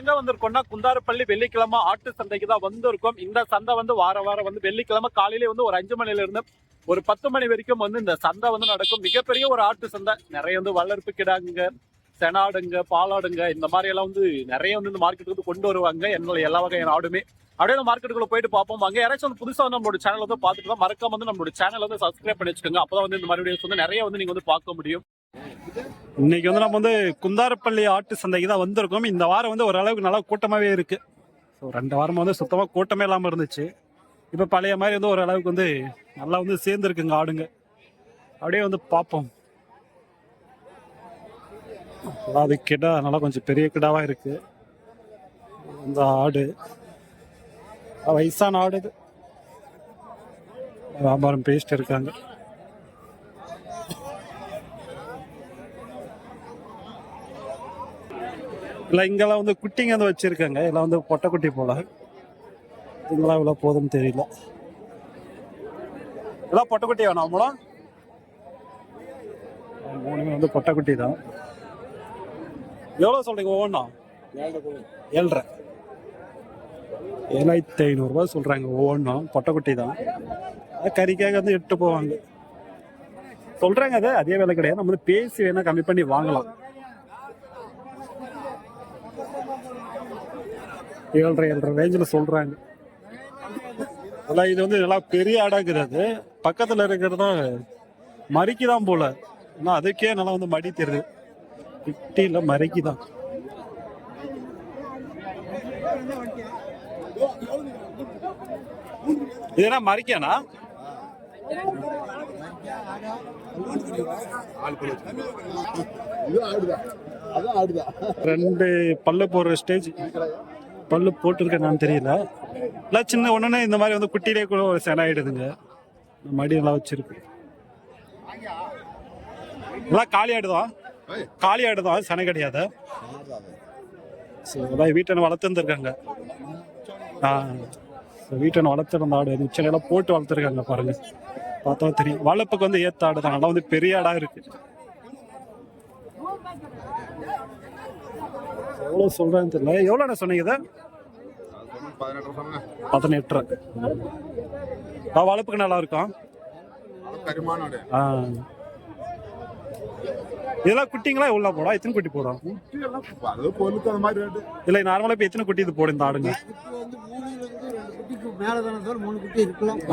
எங்க வந்திருக்கோம்னா குந்தாரப்பள்ளி வெள்ளிக்கிழமை ஆட்டு சந்தைக்கு தான் வந்திருக்கோம். இந்த சந்தை வந்து வார வாரம் வந்து வெள்ளிக்கிழமை காலையிலே வந்து ஒரு அஞ்சு மணில இருந்து ஒரு பத்து மணி வரைக்கும் வந்து இந்த சந்தை வந்து நடக்கும். மிகப்பெரிய ஒரு ஆட்டு சந்தை. நிறைய வந்து வளர்ப்பு கிடாங்க செனாடுங்க பாலாடுங்க இந்த மாதிரி எல்லாம் வந்து நிறைய வந்து இந்த மார்க்கெட்டுக்கு வந்து கொண்டு வருவாங்க. என்னோட எல்லா வகையான ஆடுமே அப்படியே அந்த மார்க்கெட்டுக்குள்ள போயிட்டு பார்ப்போம். அங்கே யாராச்சும் வந்து புதுசா வந்து நம்மளோட சேனல் வந்து பார்த்துட்டு தான் மறக்காம வந்து நம்மளோட சேனல் வந்து சப்ஸ்கிரைப் பண்ணி வச்சுக்கோங்க. அப்போ வந்து இந்த மாதிரி வீடியோஸ் வந்து நிறைய வந்து நீங்க வந்து பார்க்க முடியும். இன்னைக்கு வந்து நம்ம வந்து குந்தாரப்பள்ளி ஆட்டு சந்தைக்கு தான் வந்திருக்கோம். இந்த வாரம் வந்து ஓரளவுக்கு நல்லா கூட்டமாகவே இருக்கு. ஸோ ரெண்டு வாரமாக வந்து சுத்தமாக கூட்டமே இல்லாமல் இருந்துச்சு. இப்போ பழைய மாதிரி வந்து ஓரளவுக்கு வந்து நல்லா வந்து சேர்ந்துருக்குங்க ஆடுங்க. அப்படியே வந்து பார்ப்போம். அது கிடா நல்லா கொஞ்சம் பெரிய கிடாவாக இருக்குது இந்த ஆடு. வயசான ஆடு இது. வியாபாரம் பேசிட்டு இருக்காங்க. இல்லை இங்கெல்லாம் வந்து குட்டிங்க வந்து வச்சிருக்காங்க. எல்லாம் வந்து பொட்டை குட்டி போல. இதுங்களாம் இவ்வளோ போதும்னு தெரியல. எல்லாம் பொட்டை குட்டி வேணாம் மூலம் மூணுமே வந்து பொட்டை குட்டி தான். எவ்வளோ சொல்றீங்க ஒவ்வொன்றா ஏழ்ரை. ஏழாயிரத்தி ஐநூறுரூவா சொல்கிறாங்க ஒவ்வொன்றும் பொட்டைக்குட்டி தான். கறிக்காக வந்து எட்டு போவாங்க. சொல்கிறாங்க அது. அதே வேலை கிடையாது. நம்ம வந்து பேசி வேணால் கம்மி பண்ணி வாங்கலாம். ஏழரை ஏழரை ரேஞ்சில் சொல்கிறாங்க அதான் இது வந்து நல்லா பெரிய ஆடாக்குது அது. பக்கத்தில் இருக்கிறதும் மறிக்கு தான் போல. ஆனால் அதுக்கே நல்லா வந்து மடி தெரியுது குட்டியில் மறிக்கு தான் இதெல்லாம் மறிக்கனா ரெண்டு பல்லு போடுற ஸ்டேஜ் பல்லு போட்டிருக்கேன்னு தெரியல. இல்லை சின்ன ஒண்ணுனே இந்த மாதிரி வந்து குட்டிலே கூட ஒரு சென ஆயிடுதுங்க. மடி நல்லா வச்சிருக்கு. எல்லாம் காலி ஆடுதான் காலி ஆடுதான் சனை கிடையாது. சரி அதான் வீட்டை வளர்த்துருந்துருக்காங்க வீட்டை வளர்த்துருந்த ஆடு மிச்சம் போட்டு வளர்த்துருக்காங்க பாருங்க. பார்த்தா தெரியும். வளர்ப்புக்கு வந்து ஏத்த ஆடு தான். வந்து பெரிய ஆடா இருக்கு. எவ்வளோ சொல்றேன்னு தெரியல. எவ்வளோண்ணா சொன்னீங்க இதை? பதினெட்டு ரூபா வளர்ப்புக்கு நல்லா இருக்கும் ஆ. இதெல்லாம் குட்டிங்களா? எவ்வளோ போடும் எத்தனை குட்டி போடும் இல்லை நார்மலாக இப்போ எத்தனை குட்டி இது போடும் இந்த ஆடுங்க?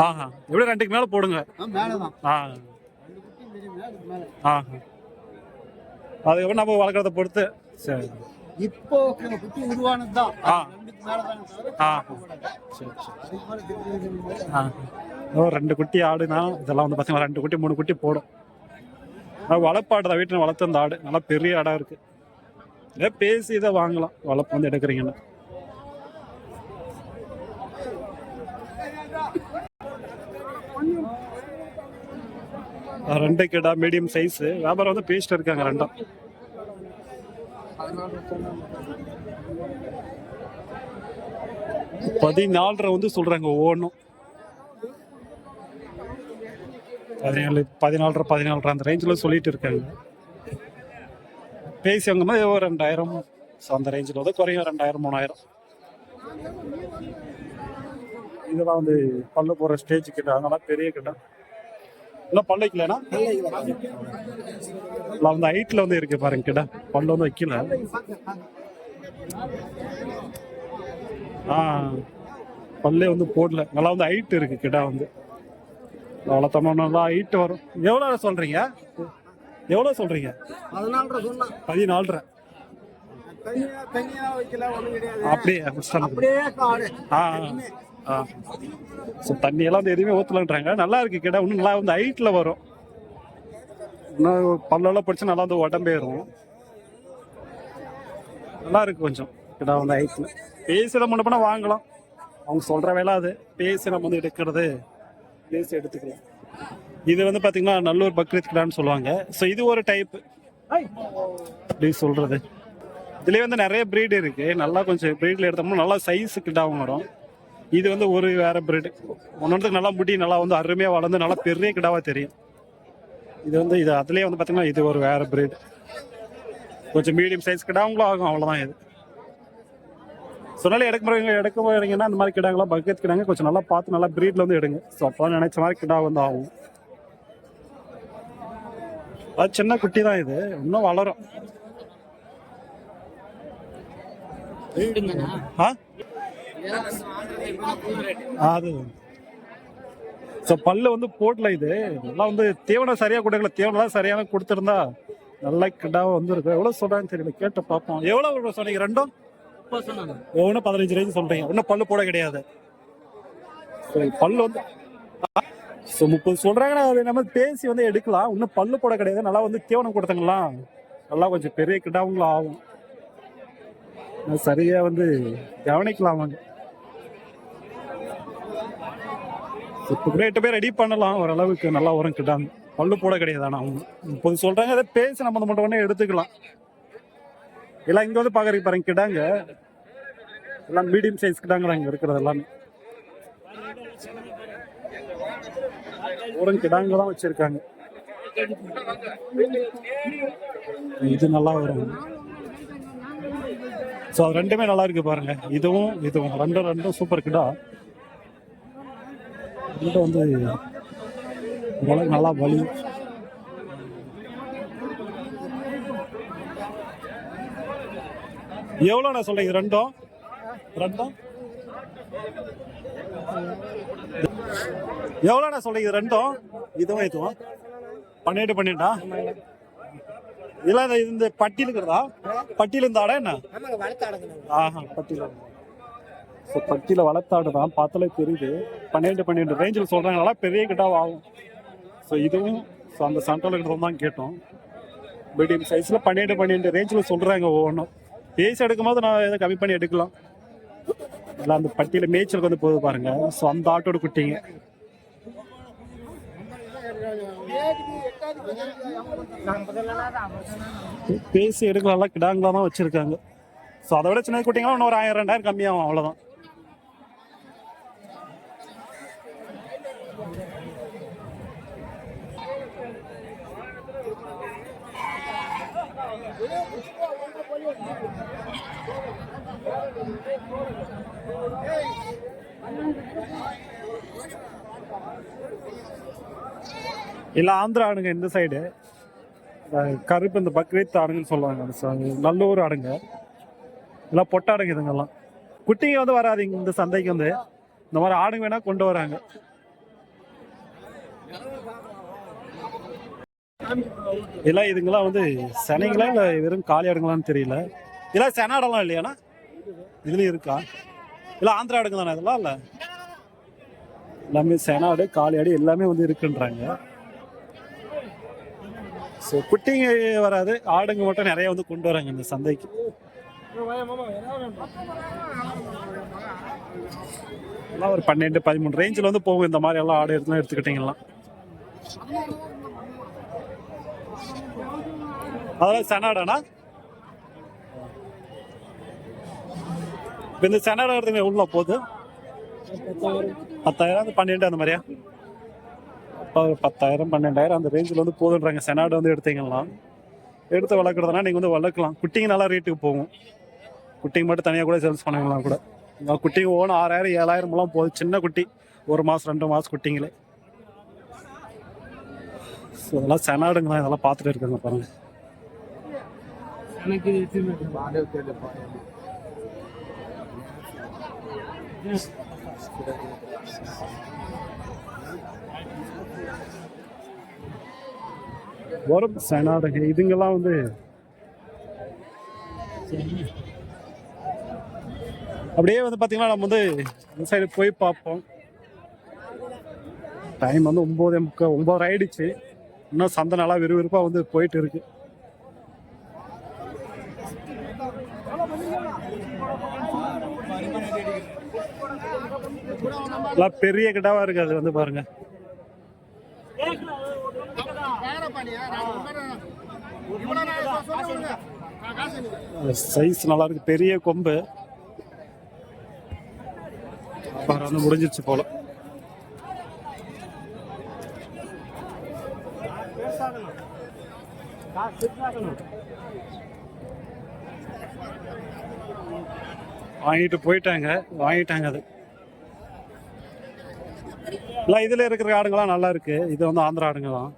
ஆஹா. எப்படி ரெண்டுக்கு மேலே போடுங்க? ஆ ஆஹா. அதுக்கப்புறம் நம்ம வளர்க்குறத பொறுத்து. சரி. இப்போ குட்டி உருவானது தான் ரெண்டு குட்டி ஆடுனா இதெல்லாம் வந்து பார்த்தீங்கன்னா ரெண்டு குட்டி மூணு குட்டி போடும். ஆனால் வளர்ப்பாடு தான் வீட்டில் வளர்த்து அந்த ஆடு. நல்லா பெரிய ஆடாக இருக்குது ஏதோ பேசி இதை வாங்கலாம். வளர்ப்பு வந்து எடுக்கிறீங்கன்னா. ரெண்டு கிடா மீடியம் சைஸ் வியாபாரம் வந்து பேசிட்டு இருக்காங்க ரெண்டும் பதினாலரை வந்து சொல்றாங்க ஒவ்வொன்றும் பதினேழு பதினாலரை பதினாலரை அந்த ரேஞ்சில் சொல்லிட்டு இருக்காங்க. பேசி ஏதோ ஒரு ரெண்டாயிரம் ஸோ அந்த ரேஞ்சில் வந்து குறையும் ரெண்டாயிரம் மூணாயிரம். இதெல்லாம் வந்து பல்லு போகிற ஸ்டேஜ் கிட்ட அதெல்லாம் பெரிய கிட்ட. இல்லை பல்லு வைக்கலனா இல்லை வந்து ஹைட்டில் வந்து இருக்கு பாருங்க கிட்ட. பல்லு வந்து வைக்கல. ஆ பல்லே வந்து போடல. நல்லா வந்து ஹைட் இருக்கு கிட்ட வந்து. வளர்த்தோம்னா நல்லா ஹைட் வரும். எவ்வளோ சொல்றீங்க? எவ்வளோ சொல்றீங்க? பதினாலரை அப்படியே காடு. ஆ ஆ. ஸோ தண்ணியெல்லாம் வந்து எதுவுமே ஊற்றலன்றாங்க நல்லா இருக்கு கிட்ட இன்னும் நல்லா வந்து ஹைட்டில் வரும். இன்னும் பல்லெல்லாம் படிச்சு நல்லா வந்து உடம்பேறும். நல்லா இருக்கு கொஞ்சம் கிட்ட வந்து ஹைட்டில் பேசி நம்ம பண்ணால் வாங்கலாம். அவங்க சொல்கிற வேலை அது. பேசி நம்ம வந்து எடுக்கிறது. பேசி எடுத்துக்கலாம் இது வந்து பார்த்தீங்கன்னா நல்லூர் பக்ரீத் கிடான்னு சொல்லுவாங்க. ஸோ இது ஒரு டைப் அப்படி சொல்கிறது இதுலேயே வந்து நிறைய breed இருக்கு. நல்லா கொஞ்சம் ப்ரீடில் எடுத்தோம்னா நல்லா சைஸ் கிட்டாவும் வரும். இது வந்து ஒரு வேற பிரீடு ஒன்னொன்றுக்கு நல்லா முடி நல்லா வந்து அருமையாக வளர்ந்து நல்லா பெரிய கிடாவா தெரியும். இது வந்து இது அதுலேயே வந்து பார்த்தீங்கன்னா இது ஒரு வேற பிரீடு கொஞ்சம் மீடியம் சைஸ் கிடாவங்களும் ஆகும் அவ்வளோதான் இது. சொன்னாலே எடுக்க எடுக்க போறீங்கன்னா இந்த மாதிரி கிடாங்கலாம் பக்கெட் கிடாங்க கொஞ்சம் நல்லா பார்த்து நல்லா பிரீட்ல வந்து எடுங்க. ஸோ அப்போ நினைச்ச மாதிரி கிடா வந்து ஆகும். அது சின்ன குட்டி தான் இது இன்னும் வளரும். அது. ஸோ பல்லு வந்து போடல இது. இதெல்லாம் வந்து தீவனம் சரியா கொடுக்கல. தீவனம் சரியான கொடுத்துருந்தா நல்ல கிடாவை வந்துருக்கும் எவ்வளவு சொல்றாங்கன்னு தெரியல. கேட்டு பார்ப்போம். எவ்வளவு சொன்னீங்க? ரெண்டும்? ஒவ்வொன்றும் பதினஞ்சு ரேஞ்சு சொல்றீங்க. இன்னும் பல்லு போட கிடையாது. சரி பல்லு வந்து ஸோ முப்பது சொல்றாங்கன்னா அது நம்ம பேசி வந்து எடுக்கலாம். இன்னும் பல்லு போட கிடையாது. நல்லா வந்து தீவனம் கொடுத்தங்களா நல்லா கொஞ்சம் பெரிய கிட்டாவங்களும் ஆகும். சரியாக சரியா வந்து கவனிக்கலாம் வாங்க. இப்போ கூட எட்டு பேர் ரெடி பண்ணலாம். ஓரளவுக்கு நல்லா உரம் கிட்டாங்க பல்லு போட கிடையாது ஆனால் அவங்க முப்பது சொல்றாங்க அதை பேசி நம்ம மட்டும் உடனே எடுத்துக்கலாம். எல்லாம் இங்கே வந்து பார்க்குறீங்க பாருங்க கிடாங்க. எல்லாம் மீடியம் சைஸ் கிடாங்க இங்கே இருக்கிறது எல்லாமே. ஒரு கிடாங்க தான் வச்சுருக்காங்க. இது நல்லா வரும். ஸோ அது ரெண்டுமே நல்லா இருக்கு பாருங்க. இதுவும் இதுவும். ரெண்டும் ரெண்டும் சூப்பர் கிடா. ரெண்டும் வந்து ஓரளவுக்கு நல்லா வலி. எவ்வளோ நான் சொல்றேன் இது ரெண்டும் ரெண்டும் எவ்வளோ நான் சொல்றேன் இது ரெண்டும் இதுவும் இதுவும். பன்னெண்டு பன்னெண்டா? இல்ல இது இந்த பட்டியல் இருக்கிறதா? பட்டியல் இந்த ஆடா என்ன? ஆஹா பட்டியல. ஸோ பட்டியல வளர்த்தாடு தான் பார்த்தாலே தெரியுது. பன்னெண்டு பன்னெண்டு ரேஞ்சில் சொல்றாங்க நல்லா பெரிய கிட்டாவா ஆகும். ஸோ இதுவும் ஸோ அந்த சண்டோல இருக்கிறது தான் கேட்டோம். மீடியம் சைஸ்ல பன்னெண்டு பன்னெண்டு ரேஞ்சில் சொல்றாங்க ஒவ்வொன்றும். பேசி எடுக்கும்போது நான் எதை கம்மி பண்ணி எடுக்கலாம். இல்லை அந்த பட்டியல மேய்ச்சலுக்கு வந்து போகுது பாருங்க. ஸோ அந்த ஆட்டோட குட்டிங்க. பேசி எடுக்கலாம் கிடாங்களா தான் வச்சிருக்காங்க. ஸோ அதை விட சின்ன குட்டிங்களா இன்னும் ஒரு ஆயிரம் ரெண்டாயிரம் கம்மியாகும் அவ்வளோதான் இல்ல ஆந்திரா ஆடுங்க இந்த சைடு கருப்பு இந்த பக்ரீத் ஆடுங்கன்னு சொல்லுவாங்க. அந்த நல்லூர் ஆடுங்க. எல்லாம் பொட்டாடுங்க இதுங்கெல்லாம். குட்டிங்க வந்து வராதிங்க இந்த சந்தைக்கு வந்து. இந்த மாதிரி ஆடுங்க வேணா கொண்டு வராங்க. இல்ல இதுங்களாம் வந்து சனைங்களா இல்ல வெறும் காலி ஆடுங்களான்னு தெரியல. இதெல்லாம் செனாடெல்லாம் இல்லையாண்ணா? இதுலயும் இருக்கா? இல்ல ஆந்திரா ஆடுங்க தானே இதெல்லாம் இல்ல? எல்லாமே செனாடு காளி ஆடு எல்லாமே வந்து இருக்குன்றாங்க. ஸோ குட்டிங்க வராது ஆடுங்க மட்டும் நிறைய வந்து கொண்டு வராங்க இந்த சந்தைக்கு. எல்லாம் ஒரு பன்னெண்டு பதிமூணு ரேஞ்சில் வந்து போகும் இந்த மாதிரி எல்லாம் ஆடு எடுத்துலாம் எடுத்துக்கிட்டிங்களா? அதெல்லாம் செனாடானா? இப்போ இந்த செனாடா எடுத்துங்க உள்ள போகுது. பத்தாயிரம் அந்த பன்னெண்டு அந்த மாதிரியா? அப்போ ஒரு பத்தாயிரம் பன்னெண்டாயிரம் அந்த ரேஞ்சில் வந்து போதுன்றாங்க. செனாடு வந்து எடுத்தீங்கன்னா எடுத்து வளர்க்குறதுனா நீங்கள் வந்து வளர்க்கலாம். குட்டிங்க நல்லா ரேட்டுக்கு போகும். குட்டிங்க மட்டும் தனியாக கூட சேல்ஸ் பண்ணிக்கலாம் கூட. குட்டிங்க ஓன ஆறாயிரம் ஏழாயிரம்லாம் போகுது. சின்ன குட்டி. ஒரு மாதம் ரெண்டு மாதம் குட்டிங்களே. ஸோ இதெல்லாம் செனாடுங்க தான் இதெல்லாம் பார்த்துட்டு இருக்காங்க பாருங்க. வரும் சனாடக இதுங்கெல்லாம் வந்து அப்படியே வந்து பார்த்தீங்கன்னா நம்ம வந்து இந்த சைடு போய் பார்ப்போம் டைம் வந்து ஒம்பதே முக்கால் ஒம்பது ஆயிடுச்சு இன்னும் சந்தை நல்லா விறுவிறுப்பாக வந்து போயிட்டு இருக்குது நல்லா பெரிய கிட்டாவா இருக்கு அது வந்து பாருங்க. சைஸ் நல்லா இருக்கு பெரிய கொம்பு. பாரு, வந்து முடிஞ்சிருச்சு போல. வாங்கிட்டு போயிட்டாங்க வாங்கிட்டாங்க அது. இல்லை இதில் இருக்கிற ஆடுங்களாம் நல்லா இருக்கு. இது வந்து ஆந்திரா ஆடுங்க தான்.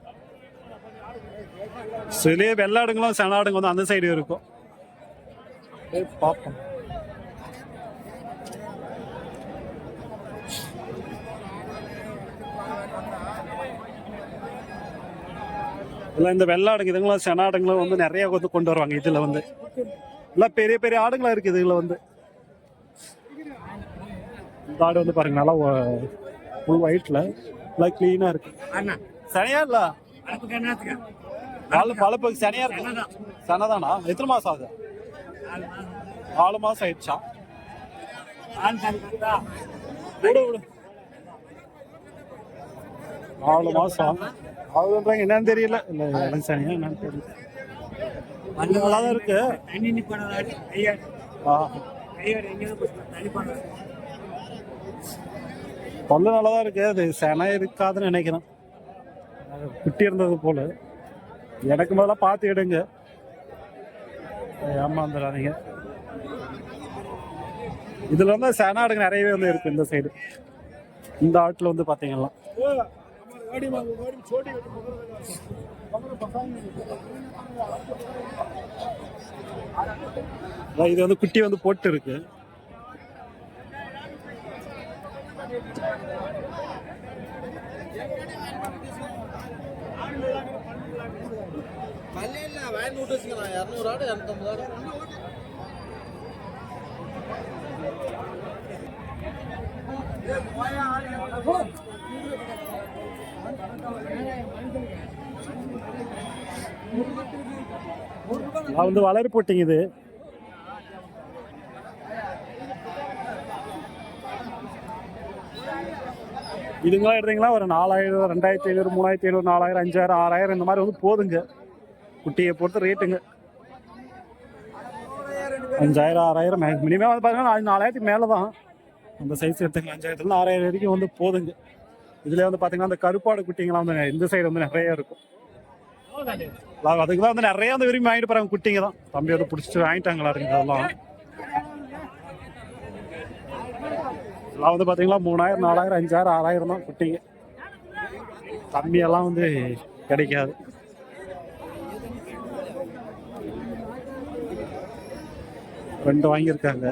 சிலையே வெள்ளை ஆடுங்களும் சென ஆடுங்க வந்து அந்த சைடு இருக்கும். பார்ப்போம். இல்லை இந்த வெள்ளை ஆடுங்க இதுங்களும் சென ஆடுங்களும் வந்து நிறைய வந்து கொண்டு வருவாங்க இதில் வந்து. எல்லாம் பெரிய பெரிய ஆடுங்களா இருக்குது இதில் வந்து. இந்த ஆடு வந்து பாருங்க நல்லா ஃபுல் ஒயிட்ல நல்லா க்ளீனாக இருக்கு. சனியா இல்ல? நாலு பழப்புக்கு சனியா இருக்கு. சனதானா. எத்தனை மாசம் ஆகுது? நாலு மாசம். ஆயிடுச்சா? விடு விடு. நாலு மாசம். ஆகுதுன்றாங்க என்னன்னு தெரியல. இல்ல எனக்கு சனியா என்னன்னு தெரியல. நல்லா தான் இருக்கு. ஆ. பல்லு நல்லா தான் இருக்கு. அது செனை இருக்காதுன்னு நினைக்கிறேன். குட்டி இருந்தது போல. எனக்கு முதல்ல பார்த்து எடுங்க. ஏமாந்துடாதீங்க இதுல வந்து சென ஆடுங்க நிறையவே வந்து இருக்கு இந்த சைடு இந்த ஆட்டில் வந்து பாத்தீங்கன்னா. இது வந்து குட்டி வந்து போட்டு இருக்கு. மல்லையில் நான் வேன் விட்டு வச்சுக்கிறேன். இரநூறு ஆடு இரநூத்தம்பது ஆடு. நான் வந்து வளர் போட்டிங்க இது. இதுங்களாம் எடுத்தீங்கன்னா ஒரு நாலாயிரம் ரெண்டாயிரத்தி ஐநூறு மூணாயிரத்தி ஐநூறு நாலாயிரம் அஞ்சாயிரம் ஆறாயிரம் இந்த மாதிரி வந்து போதுங்க. குட்டியை பொறுத்து ரேட்டுங்க. அஞ்சாயிரம் ஆறாயிரம் மினிமம் வந்து பார்த்தீங்கன்னா நாலாயிரத்துக்கு மேலே தான் அந்த சைஸ் எடுத்துக்கலாம். அஞ்சாயிரத்துலேருந்து ஆறாயிரம் வரைக்கும் வந்து போதுங்க. இதில் வந்து பார்த்தீங்கன்னா அந்த கருப்பாடு குட்டிங்களாம் வந்து இந்த சைடு வந்து நிறைய இருக்கும். அதுக்கு தான் வந்து நிறைய வந்து விரும்பி வாங்கிட்டு போகிறாங்க குட்டிங்க தான். தம்பி வந்து பிடிச்சிட்டு வாங்கிட்டாங்களா இருக்கு அதெல்லாம். எல்லாம் வந்து பாத்தீங்களா மூணாயிரம் நாலாயிரம் அஞ்சாயிரம் ஆறாயிரம் தான் குட்டிங்க. கம்மியெல்லாம் வந்து கிடைக்காது. ரெண்டு வாங்கியிருக்காங்க.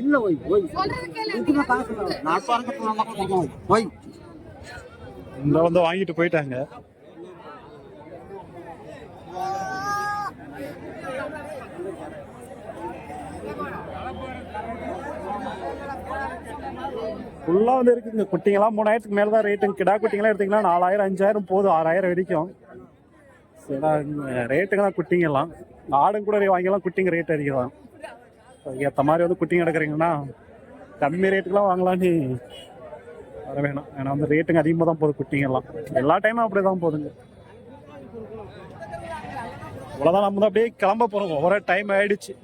இல்ல ஒய் ஒய் இந்த வந்து வாங்கிட்டு போயிட்டாங்க. ஃபுல்லாக வந்து இருக்குங்க. குட்டிங்கெல்லாம் மூணாயிரத்துக்கு மேலே தான் ரேட்டுங்க கிடா குட்டிங்களாம் எடுத்தீங்கன்னா நாலாயிரம் அஞ்சாயிரம் போதும். ஆறாயிரம் வரைக்கும் ரேட்டுங்க தான் குட்டிங்கெல்லாம். ஆடும் கூட வாங்கிலாம் குட்டிங்க ரேட் அதிகம் அதுக்கு ஏற்ற மாதிரி வந்து குட்டிங்க எடுக்கிறீங்கன்னா கம்மி ரேட்டுக்கெலாம் வாங்கலான்னு வர வேணாம். ஏன்னா வந்து ரேட்டுங்க அதிகமாக தான் போகுது குட்டிங்கெல்லாம். எல்லா டைமும் அப்படியே தான் போகுதுங்க. அவ்வளோதான் நம்ம வந்து அப்படியே கிளம்ப போகிறோம் ஒவ்வொரு டைம் ஆயிடுச்சு.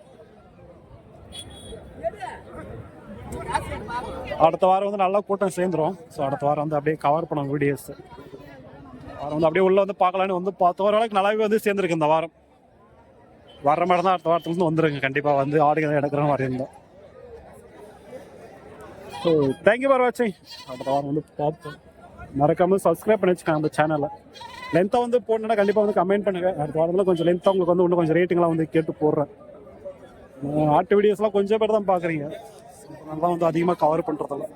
அடுத்த வாரம் வந்து நல்லா கூட்டம் சேர்ந்துரும். ஸோ அடுத்த வாரம் வந்து அப்படியே கவர் பண்ணுவோம் வீடியோஸ் வாரம் வந்து அப்படியே உள்ளே வந்து பார்க்கலான்னு வந்து பார்த்த ஓரளவுக்கு நல்லாவே வந்து சேர்ந்துருக்கு இந்த வாரம். வர்ற மாதிரி தான் அடுத்த வாரத்துலேருந்து வந்துருங்க. கண்டிப்பாக வந்து ஆடுகள் எடுக்கிற மாதிரி இருந்தோம் ஸோ தேங்க்யூ ஃபார் வாட்சிங் அடுத்த வாரம் வந்து பார்ப்போம். மறக்காம சப்ஸ்கிரைப் பண்ணி வச்சுக்கோங்க அந்த சேனலை லென்த்தாக வந்து போடணுன்னா கண்டிப்பாக வந்து கமெண்ட் பண்ணுங்கள் அடுத்த வாரத்தில் கொஞ்சம் லென்த்தாக உங்களுக்கு வந்து இன்னும் கொஞ்சம் ரேட்டிங்லாம் வந்து கேட்டு போடுறேன். அஹ் ஆட்டு வீடியோஸ்லாம் கொஞ்சம் பேர் தான் பார்க்குறீங்க. அதெல்லாம் வந்து அதிகமாக கவர் பண்ணுறதில்ல